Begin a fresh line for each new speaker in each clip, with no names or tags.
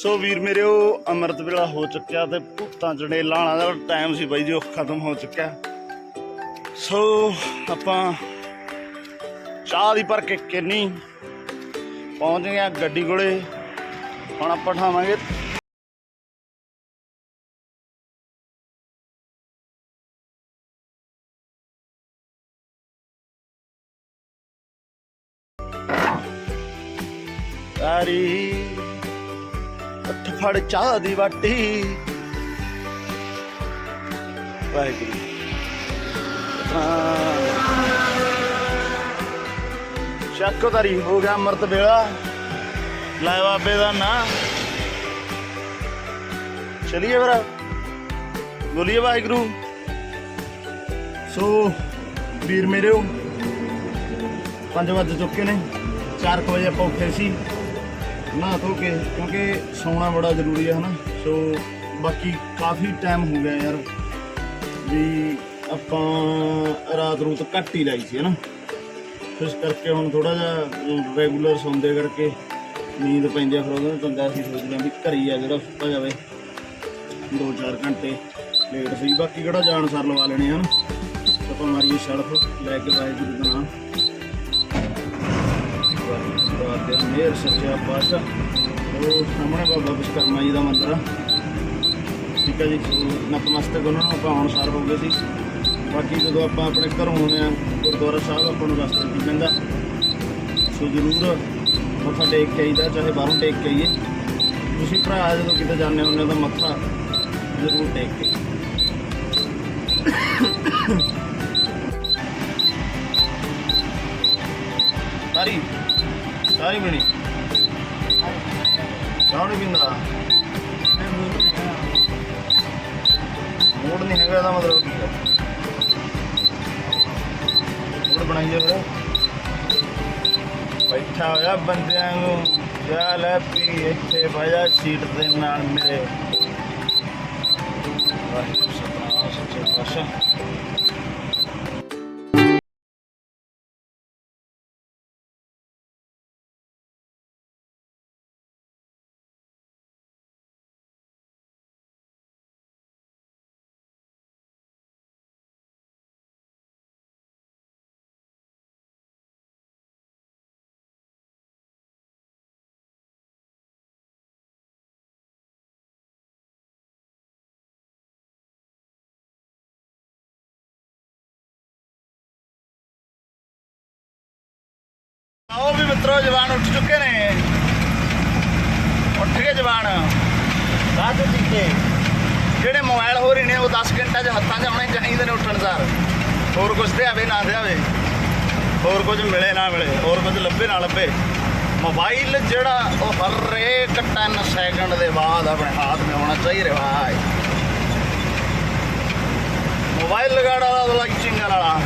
ਸੋ ਵੀਰ ਮੇਰੇ, ਉਹ ਅੰਮ੍ਰਿਤ ਵੇਲਾ ਹੋ ਚੁੱਕਿਆ ਤੇ ਭੂਤਾਂ ਚੜੇ ਲਾਣਾ ਦਾ ਟਾਈਮ ਸੀ ਬਾਈ ਜੀ, ਉਹ ਖਤਮ ਹੋ ਚੁੱਕਿਆ। ਸੋ ਆਪਾਂ ਚਾਹ ਦੀ ਭਰ ਕੇ ਕਿੰਨੀ ਪਹੁੰਚ ਗਏ ਗੱਡੀ ਕੋਲੇ। ਹੁਣ ਆਪਾਂ ਠਾਵਾਂਗੇ ਫੜ ਚਾਹ ਦੀ ਵਾਟੀ। ਵਾਹਿਗੁਰੂ। ਚੱਕੋਦਾਰੀ ਹੋ ਗਿਆ ਅੰਮ੍ਰਿਤ ਵੇਲਾ। ਲੈ ਬਾਬੇ ਦਾ ਨਾਂ। ਚਲਿਏ ਫਿਰ। ਬੋਲੀਏ ਵਾਹਿਗੁਰੂ। ਸੋ ਵੀਰ ਮੇਰੇ ਹੋ 5 ਵਜੇ ਚੁੱਕੇ ਨੇ। 4 ਵਜੇ ਆਪਾਂ ਉੱਠੇ ਸੀ। ਨਹਾ ਧੋ ਕੇ ਕਿਉਂਕਿ ਸੌਣਾ ਬੜਾ ਜ਼ਰੂਰੀ ਹੈ ਹਨਾ? ਸੋ ਬਾਕੀ ਕਾਫੀ ਟਾਈਮ ਹੋ ਗਿਆ ਯਾਰ ਵੀ ਆਪਾਂ ਰਾਤ ਰੂਤ ਘੱਟ ਹੀ ਲਾਈ ਸੀ, ਹਨਾ? ਇਸ ਕਰਕੇ ਹੁਣ ਥੋੜਾ ਜਿਹਾ ਰੈਗੂਲਰ ਸੌਂਦੇ ਕਰਕੇ ਨੀਂਦ ਪੈਂਦੀ ਆ, ਫਿਰ ਉਹਦੇ ਨਾਲ ਚੰਗਾ ਸੀ ਸੋਚਦੇ ਆ ਵੀ ਘਰੀ ਆ ਜਿਹੜਾ ਸੁੱਤਾ ਜਾਵੇ। 2-4 ਘੰਟੇ ਲੇਟ ਸੀ ਬਾਕੀ ਕਿਹੜਾ ਜਾਣ ਸਰ ਲਵਾ ਲੈਣੇ ਹਨ? ਆਪਾਂ ਮਾਰੀਏ ਸੜਕ, ਲੈ ਕੇ ਵਾਹਿਗੁਰੂ ਦਾ ਨਾਮ ਵਾਹਿਗੁਰੂ ਦੇ ਮੇਰ ਸੱਚਾ ਪਾਤਸ਼ਾਹ। ਉਹ ਸਾਹਮਣੇ ਬਾਬਾ ਵਿਸ਼ਕਰਮਾ ਜੀ ਦਾ ਮੰਦਿਰ ਆ। ਠੀਕ ਹੈ ਜੀ ਨਤਮਸਤਕ ਉਹਨਾਂ ਨੂੰ ਆਪਾਂ ਹੁਣ ਸਾਰ ਹੋ ਗਏ ਸੀ। ਬਾਕੀ ਜਦੋਂ ਆਪਾਂ ਆਪਣੇ ਘਰੋਂ ਆਉਂਦੇ ਆ ਗੁਰਦੁਆਰਾ ਸਾਹਿਬ ਆਪਾਂ ਨੂੰ ਰਸਤੇ 'ਚ ਪੈਂਦਾ ਸੋ ਜ਼ਰੂਰ ਮੱਥਾ ਟੇਕ ਕੇ ਆਈਦਾ, ਚਾਹੇ ਬਾਹਰੋਂ ਟੇਕ ਕੇ ਆਈਏ। ਤੁਸੀਂ ਭਰਾ, ਜਦੋਂ ਕਿਤੇ ਜਾਂਦੇ ਹੁੰਦੇ ਹੋ ਤਾਂ ਮੱਥਾ ਜ਼ਰੂਰ ਟੇਕ ਕੇ ਸਾਰੀ ਬਣੀ ਚਾਹ ਨਹੀਂ ਪੀਂਦਾ। ਮੂਡ ਨਹੀਂ ਹੈਗਾ ਇਹਦਾ ਮਤਲਬ ਕੀ ਹੈ ਮੂਡ ਬਣਾਈਏ ਫਿਰ। ਬੈਠਾ ਹੋਇਆ ਬੰਦਿਆਂ ਨੂੰ। ਚੱਲ ਪੀ, ਇੱਥੇ ਭਾਜਾ ਸੀਟ ਦੇ ਨਾਲ ਮੇਰੇ। ਆਓ ਵੀ ਮਿੱਤਰੋ ਜਵਾਨ ਉੱਠ ਚੁੱਕੇ ਨੇ। ਉੱਠ ਗਏ ਜਵਾਨ। ਰਾਤ ਟੀਕੇ ਜਿਹੜੇ ਮੋਬਾਈਲ ਹੋ ਰਹੇ ਨੇ, ਉਹ 10 ਘੰਟਾ 'ਚ ਹੱਥਾਂ 'ਚ ਆਉਣੇ ਚਾਹੀਦੇ ਨੇ ਉੱਠਣ ਸਾਰ। ਹੋਰ ਕੁਝ ਤੇ ਆਵੇ ਨਾ ਤੇ ਆਵੇ। ਹੋਰ ਕੁਝ ਮਿਲੇ ਨਾ ਮਿਲੇ, ਹੋਰ ਕੁਝ ਲੱਭੇ ਨਾ ਲੱਭੇ। ਮੋਬਾਈਲ ਜਿਹੜਾ ਉਹ ਹਰੇਕ 10 ਸੈਕਿੰਡ ਦੇ ਬਾਅਦ ਆਪਣੇ ਹੱਥ में ਹੋਣਾ ਚਾਹੀਦਾ ਭਾਈ ਮੋਬਾਈਲ ਲਗਾੜਾ ਵਾਲਾ ਲਾਈਕ ਚਿੰਗਰ ਵਾਲਾ।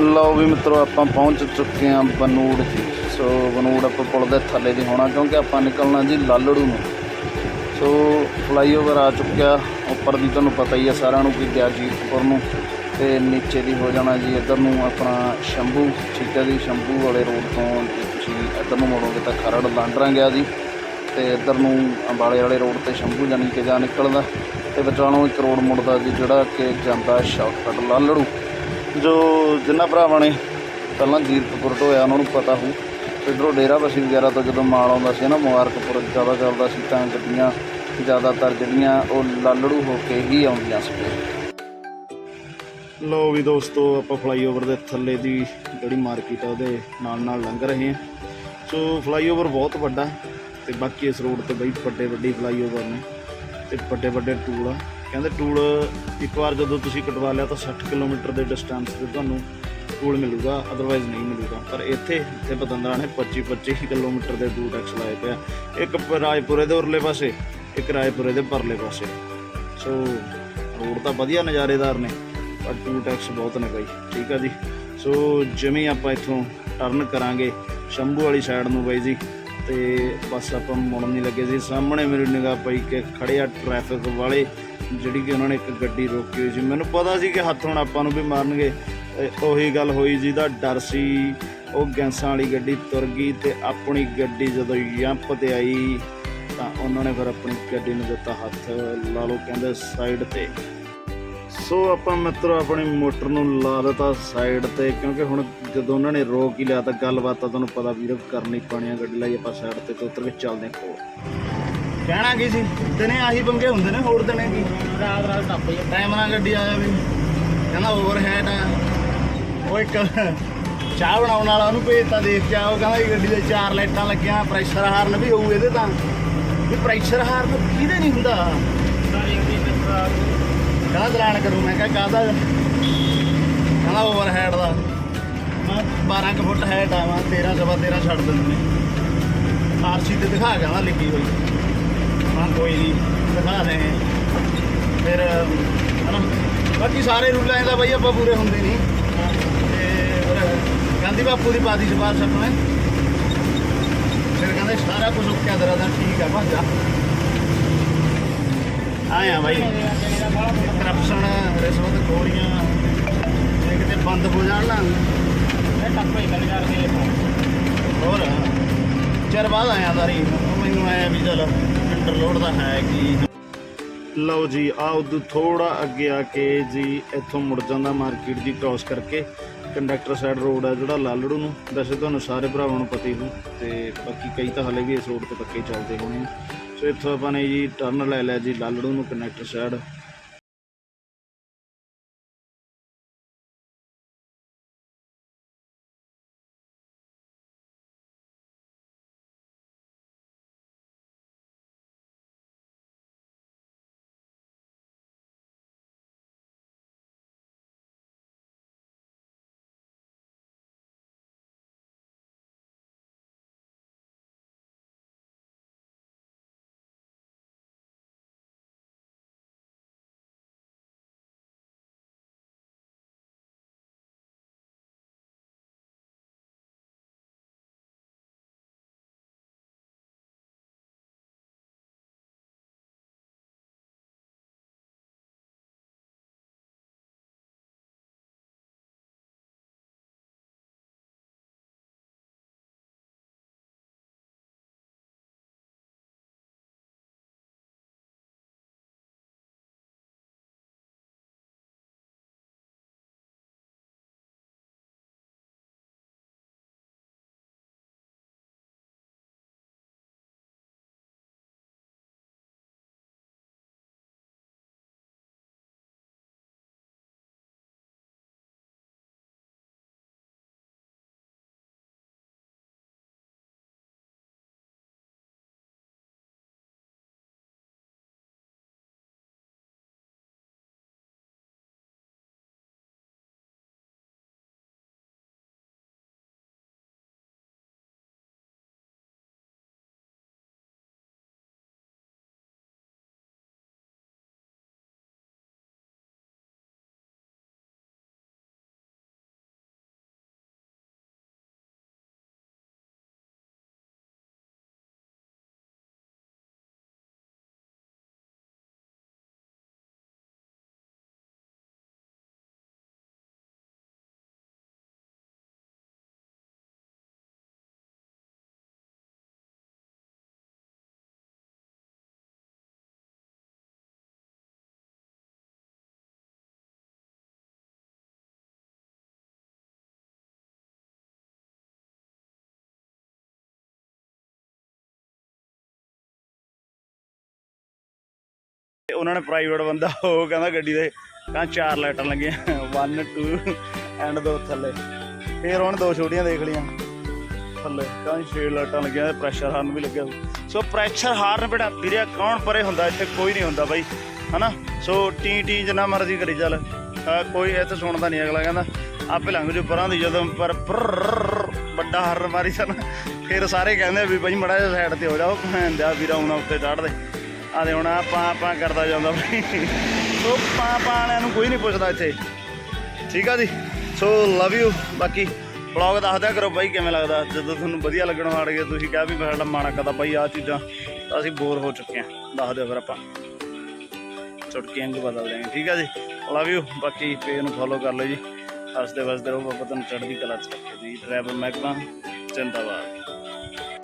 ਲਓ ਵੀ ਮਿੱਤਰੋ, ਆਪਾਂ ਪਹੁੰਚ ਚੁੱਕੇ ਹਾਂ ਬਨੂੜ ਜੀ। ਸੋ ਬਨੂੜ ਆਪਾਂ ਪੁਲ ਦੇ ਥੱਲੇ ਦੀ ਹੋਣਾ, ਕਿਉਂਕਿ ਆਪਾਂ ਨਿਕਲਣਾ ਜੀ ਲਾਲੜੂ ਨੂੰ। ਸੋ ਫਲਾਈਓਵਰ ਆ ਚੁੱਕਿਆ। ਉੱਪਰ ਦੀ ਤੁਹਾਨੂੰ ਪਤਾ ਹੀ ਆ ਸਾਰਿਆਂ ਨੂੰ ਕਿ ਗਿਆ ਜੀ ਉੱਪਰ ਨੂੰ। ਤੇ ਨੀਚੇ ਦੀ ਹੋ ਜਾਣਾ ਜੀ ਇੱਧਰ ਨੂੰ ਆਪਣਾ ਸ਼ੰਭੂ, ਠੀਕ ਹੈ ਜੀ, ਸ਼ੰਭੂ ਵਾਲੇ ਰੋਡ ਤੋਂ ਜੇ ਤੁਸੀਂ ਇੱਧਰ ਨੂੰ ਮੁੜੋਗੇ ਤਾਂ ਖਰੜ ਲਾਂਡਰਾਂ ਗਿਆ ਜੀ। ਤੇ ਇੱਧਰ ਨੂੰ ਅੰਬਾਲੇ ਵਾਲੇ ਰੋਡ ਤੇ ਸ਼ੰਭੂ ਜਾਣੀ ਕਿ ਜਾ ਨਿਕਲਦਾ। ਤੇ ਵਿਚਾਲੋਂ ਇੱਕ ਰੋਡ ਮੁੜਦਾ ਜੀ ਜਿਹੜਾ ਕਿ ਜਾਂਦਾ ਸ਼ਾਰਟਕਟ ਲਾਲੜੂ। ਜੋ ਜਿਨ੍ਹਾਂ ਭਰਾਵਾਂ ਨੇ ਪਹਿਲਾਂ ਜੀਰਕਪੁਰ ਤੋਂ ਹੋਇਆ ਉਹਨਾਂ ਨੂੰ ਪਤਾ ਹੋ ਇੱਧਰੋਂ ਡੇਰਾ ਵਗੈਰਾ ਤੋਂ ਜਦੋਂ ਮਾਲ ਆਉਂਦਾ ਸੀ ਨਾ, ਮੁਬਾਰਕਪੁਰ ਜ਼ਿਆਦਾ ਚੱਲਦਾ ਸੀ, ਤਾਂ ਗੱਡੀਆਂ ਜ਼ਿਆਦਾਤਰ ਜਿਹੜੀਆਂ ਉਹ ਲਾਲੜੂ ਹੋ ਕੇ ਹੀ ਆਉਂਦੀਆਂ ਸੀ। ਲੋ ਵੀ ਦੋਸਤੋ, ਆਪਾਂ ਫਲਾਈਓਵਰ ਦੇ ਥੱਲੇ ਦੀ ਜਿਹੜੀ ਮਾਰਕੀਟ ਆ, ਉਹਦੇ ਨਾਲ ਨਾਲ ਲੰਘ ਰਹੇ ਹਾਂ। ਸੋ ਫਲਾਈਓਵਰ ਬਹੁਤ ਵੱਡਾ ਤੇ ਬਾਕੀ ਇਸ ਰੋਡ ਤੇ ਬਈ ਵੱਡੇ ਵੱਡੇ ਫਲਾਈਓਵਰ ਨੇ ਤੇ ਵੱਡੇ ਵੱਡੇ ਟੂਲ ਆ। ਕਹਿੰਦੇ ਟੂਲ ਇੱਕ ਵਾਰ ਜਦੋਂ ਤੁਸੀਂ ਕਟਵਾ ਲਿਆ ਤਾਂ 60 ਕਿਲੋਮੀਟਰ ਦੇ ਡਿਸਟੈਂਸ ਤੇ ਤੁਹਾਨੂੰ ਟੂਲ ਮਿਲੂਗਾ ਅਦਰਵਾਈਜ਼ ਨਹੀਂ ਮਿਲੂਗਾ। ਪਰ ਇੱਥੇ ਇੱਥੇ ਪਤੰਦਰਾਂ ਨੇ 25 25 ਕਿਲੋਮੀਟਰ ਦੇ ਟੂ ਟੈਕਸ ਲਾਏ ਪਿਆ ਇੱਕ ਰਾਜਪੁਰੇ ਦੇ ਉਰਲੇ ਪਾਸੇ, ਇੱਕ ਰਾਜਪੁਰੇ ਦੇ ਪਰਲੇ ਪਾਸੇ। ਸੋ ਰੋਡ ਤਾਂ ਵਧੀਆ ਨਜ਼ਾਰੇਦਾਰ ਨੇ, ਪਰ ਟੂ ਟੈਕਸ ਬਹੁਤ ਨੇ ਬਾਈ, ਠੀਕ ਆ ਜੀ? ਸੋ ਜਿਵੇਂ ਆਪਾਂ ਇੱਥੋਂ ਟਰਨ ਕਰਾਂਗੇ, ਸ਼ੰਭੂ ਵਾਲੀ ਸਾਈਡ ਨੂੰ ਬਾਈ ਜੀ, ਤੇ ਬਸ ਆਪਾਂ ਮੁੜਨ ਨਹੀਂ ਲੱਗੇ ਸੀ ਸਾਹਮਣੇ ਮੇਰੀ ਨਿਗਾਹ ਪਈ ਕਿ ਖੜੇ ਆ ਟ੍ਰੈਫਿਕ ਵਾਲੇ। ਜਿਹੜੀ ਕਿ ਉਹਨਾਂ ਨੇ ਇੱਕ ਗੱਡੀ ਰੋਕੀ ਹੋਈ ਸੀ। ਮੈਨੂੰ ਪਤਾ ਸੀ ਕਿ ਹੱਥ ਹੁਣ ਆਪਾਂ ਨੂੰ ਵੀ ਮਾਰਨਗੇ। ਉਹੀ ਗੱਲ ਹੋਈ ਜਿਹਦਾ ਡਰ ਸੀ। ਉਹ ਗੈਂਸਾਂ ਵਾਲੀ ਗੱਡੀ ਤੁਰ ਗਈ ਤੇ ਆਪਣੀ ਗੱਡੀ ਜਦੋਂ ਜੰਪ ਤੇ ਆਈ ਤਾਂ ਉਹਨਾਂ ਨੇ ਫਿਰ ਆਪਣੀ ਗੱਡੀ ਨੂੰ ਦਿੱਤਾ ਹੱਥ, ਲਾ ਲਓ ਕਹਿੰਦੇ ਸਾਈਡ ਤੇ। ਸੋ ਆਪਾਂ ਮਿੱਤਰੋ, ਆਪਣੀ ਮੋਟਰ ਨੂੰ ਲਾ ਦਿੱਤਾ ਸਾਈਡ ਤੇ ਕਿਉਂਕਿ ਹੁਣ ਜਦੋਂ ਉਹਨਾਂ ਨੇ ਰੋਕ ਹੀ ਲਿਆ ਤਾਂ ਗੱਲਬਾਤ ਤਾਂ ਤੁਹਾਨੂੰ ਪਤਾ ਵੀਰ ਕਰਨੀ ਪਾਣੀ ਆ ਗੱਡੀ ਲਈ, ਆਪਾਂ ਸਾਈਡ ਤੇ ਤੋਂ ਉਤਰ ਕੇ ਚੱਲਦੇ ਹਾਂ ਕੋਲ। ਕਹਿਣਾ ਕੀ ਸੀ? ਦਿਨੇ ਆਹੀ ਪੰਗੇ ਹੁੰਦੇ ਨੇ ਹੋਰ ਦਿਨੇ ਕੀ?
ਰਾਤ ਰਾਤ ਟੱਪ ਜਾ
ਟਾਈਮ ਨਾਲ ਗੱਡੀ ਆ ਜਾਵੇ। ਕਹਿੰਦਾ ਓਵਰਹੈਡ ਆ। ਉਹ ਇੱਕ ਚਾਹ ਬਣਾਉਣ ਵਾਲਾ ਉਹਨੂੰ ਭੇਜਤਾ ਦੇਖ ਕੇ ਆ ਉਹ ਕਹਿੰਦਾ ਇਹ ਗੱਡੀ ਦੇ ਚਾਰ ਲਾਈਟਾਂ ਲੱਗੀਆਂ ਪ੍ਰੈਸ਼ਰ ਹਾਰਨ ਵੀ ਹੋਊ ਇਹਦੇ ਤਾਂ। ਵੀ ਪ੍ਰੈਸ਼ਰ ਹਾਰਨ ਕਿਹਦੇ ਨਹੀਂ ਹੁੰਦਾ? ਕਹਿੰਦਾ ਚਲਾਨ ਕਰੂ। ਮੈਂ ਕਿਹਾ ਕਾਹਦਾ? ਕਹਿੰਦਾ ਓਵਰਹੈਡ ਦਾ। ਮੈਂ 12 ਕੁ ਫੁੱਟ ਹੈਡ ਆ। ਮੈਂ 13 ਸਵਾ 13 ਛੱਡ ਦਿੰਦੇ ਨੇ। ਆਰਸੀ ਤੇ ਦਿਖਾ ਗਿਆ ਲਿਖੀ ਹੋਈ। ਹਾਂ ਕੋਈ ਨਹੀਂ ਦਿਖਾ ਰਹੇ ਹਾਂ। ਫਿਰ ਹਨਾ ਬਾਕੀ ਸਾਰੇ ਰੂਲਾਂ ਦਾ ਬਈ ਆਪਾਂ ਪੂਰੇ ਹੁੰਦੇ ਨਹੀਂ ਤੇ ਗਾਂਧੀ ਬਾਪੂ ਦੀ ਬਾਦੀ ਸਿਫਾਰਿਸ਼ ਆਪਣੇ ਫਿਰ ਕਹਿੰਦੇ ਸਾਰਾ ਕੁਝ ਓਕੇ ਦਰਾ ਦਾ ਠੀਕ ਆ ਭਾਜਾ ਆਇਆ ਬਾਈ। ਕਰਪਸ਼ਨ ਰਿਸ਼ਵਤ ਖੋਰੀਆਂ ਇਹ ਕਿਤੇ ਬੰਦ ਹੋ ਜਾਣ ਨਾ।
ਇਹ ਟੱਪ ਹੀ ਗੱਲ ਕਰਦੇ
ਹੋਰ ਚਿਰ ਬਾਅਦ ਆਇਆ ਤਾਰੀ। ਮੈਨੂੰ ਆਇਆ ਵੀ ਚਲ ਇੰਟਰਲੋਡ ਦਾ ਹੈ ਕਿ? ਲਓ ਜੀ ਆ ਉਦੋਂ ਥੋੜਾ ਅੱਗੇ ਆ ਕੇ ਜੀ ਇੱਥੋਂ ਮੁੜ ਜਾਂਦਾ ਮਾਰਕੀਟ ਦੀ ਕ੍ਰਾਸ ਕਰਕੇ। ਕੰਡਕਟਰ ਸਾਈਡ ਰੋਡ ਆ ਜਿਹੜਾ ਲਾਲੜੂ ਨੂੰ। ਵੈਸੇ ਤੁਹਾਨੂੰ ਸਾਰੇ ਭਰਾਵਾਂ ਨੂੰ ਪਤਾ ਹੀ ਹੋ ਤੇ ਬਾਕੀ ਕਈ ਤਾਂ ਹਲੇ ਵੀ ਇਸ ਰੋਡ ਤੇ ਪੱਕੇ ਚੱਲਦੇ ਹੋਣੇ ਆ। ਸੋ ਇੱਥੋਂ ਆਪਾਂ ਨੇ ਜੀ ਟਰਨ ਲੈ ਲਿਆ ਜੀ ਲਾਲੜੂ ਨੂੰ ਕੰਡਕਟਰ ਸਾਈਡ ਉਹਨਾਂ ਨੇ ਪ੍ਰਾਈਵੇਟ ਬੰਦਾ, ਉਹ ਕਹਿੰਦਾ ਗੱਡੀ ਦੇ, ਕਹਿੰਦਾ ਚਾਰ ਲਾਈਟਾਂ ਲੱਗੀਆਂ 1 2 ਐਂਡ ਦੋ ਥੱਲੇ। ਫਿਰ ਉਹਨੇ ਦੋ ਛੋਟੀਆਂ ਦੇਖ ਲਈਆਂ, ਥੱਲੇ, ਕਹਿੰਦਾ ਛੇ ਲਾਈਟਾਂ ਲੱਗੀਆਂ ਪ੍ਰੈਸ਼ਰ ਹਾਰਨ ਵੀ ਲੱਗਿਆ। ਸੋ ਪ੍ਰੈਸ਼ਰ ਹਾਰਨ ਬੇਟਾ ਵੀਰੇ ਕੌਣ ਪਰੇ ਹੁੰਦਾ, ਇੱਥੇ ਕੋਈ ਨਹੀਂ ਹੁੰਦਾ ਬਾਈ, ਹਨਾ? ਸੋ ਟੀ ਟੀ ਜਿੰਨਾ ਮਰਜ਼ੀ ਕਰੀ ਚੱਲ, ਅਹ ਕੋਈ ਇੱਥੇ ਸੁਣਦਾ ਨਹੀਂ ਅਗਲਾ, ਕਹਿੰਦਾ ਆਪੇ ਲੰਘ ਜੂ ਪਰਾਂ ਦੀ ਜਦੋਂ, ਪਰ ਪ੍ਰਰਰਰ, ਵੱਡਾ ਹਰਨ ਮਾਰੀ ਸਨ ਫਿਰ ਸਾਰੇ ਕਹਿੰਦੇ ਵੀ ਬਾਈ, ਮੜਾ ਜਿਹਾ ਸਾਈਡ ਤੇ ਹੋ ਜਾਓ ਕਹਿੰਦਾ ਵੀਰਾ ਉਹਨਾਂ ਉੱਤੇ ਚੜ੍ਹਦੇ। ਆ ਦੇ ਹੁਣ ਆਪਾਂ ਆਪਾਂ ਕਰਦਾ ਜਾਂਦਾ ਬਈ। ਸੋ ਪਾਪਾ ਵਾਲਿਆਂ ਨੂੰ ਕੋਈ ਨਹੀਂ ਪੁੱਛਦਾ ਇੱਥੇ। ਠੀਕ ਆ ਜੀ? ਸੋ ਲਵ ਯੂ ਬਾਕੀ ਬਲੌਗ ਦੱਸਦਿਆ ਕਰੋ ਬਾਈ ਕਿਵੇਂ ਲੱਗਦਾ। ਜਦੋਂ ਤੁਹਾਨੂੰ ਵਧੀਆ ਲੱਗਣ ਹਟ ਗਿਆ ਤੁਸੀਂ ਕਿਹਾ ਵੀ ਸਾਡਾ ਮਾਣਾ ਕਦਾ ਬਾਈ ਆ ਚੀਜ਼ਾਂ ਤਾਂ ਅਸੀਂ ਬੋਰ ਹੋ ਚੁੱਕੇ ਆ ਦੱਸ ਦਿਓ ਫਿਰ ਆਪਾਂ। ਚੁਟਕੀਆਂ ਨੂੰ ਬਦਲ ਦਿਆਂਗੇ। ਠੀਕ ਆ ਜੀ? ਲਵ ਯੂ ਬਾਕੀ ਪੇਜ ਨੂੰ ਫੋਲੋ ਕਰ ਲਓ ਜੀ। ਹੱਸਦੇ ਵਸਦੇ ਰਹੋ। ਬਾਬਾ ਤੁਹਾਨੂੰ ਚੜ੍ਹਦੀ ਕਲਾ ਚ ਰੱਖੇ ਜੀ। ਡਰਾਈਵਰ ਮਹਿਕਮਾ, ਜਿੰਦਾਬਾਦ।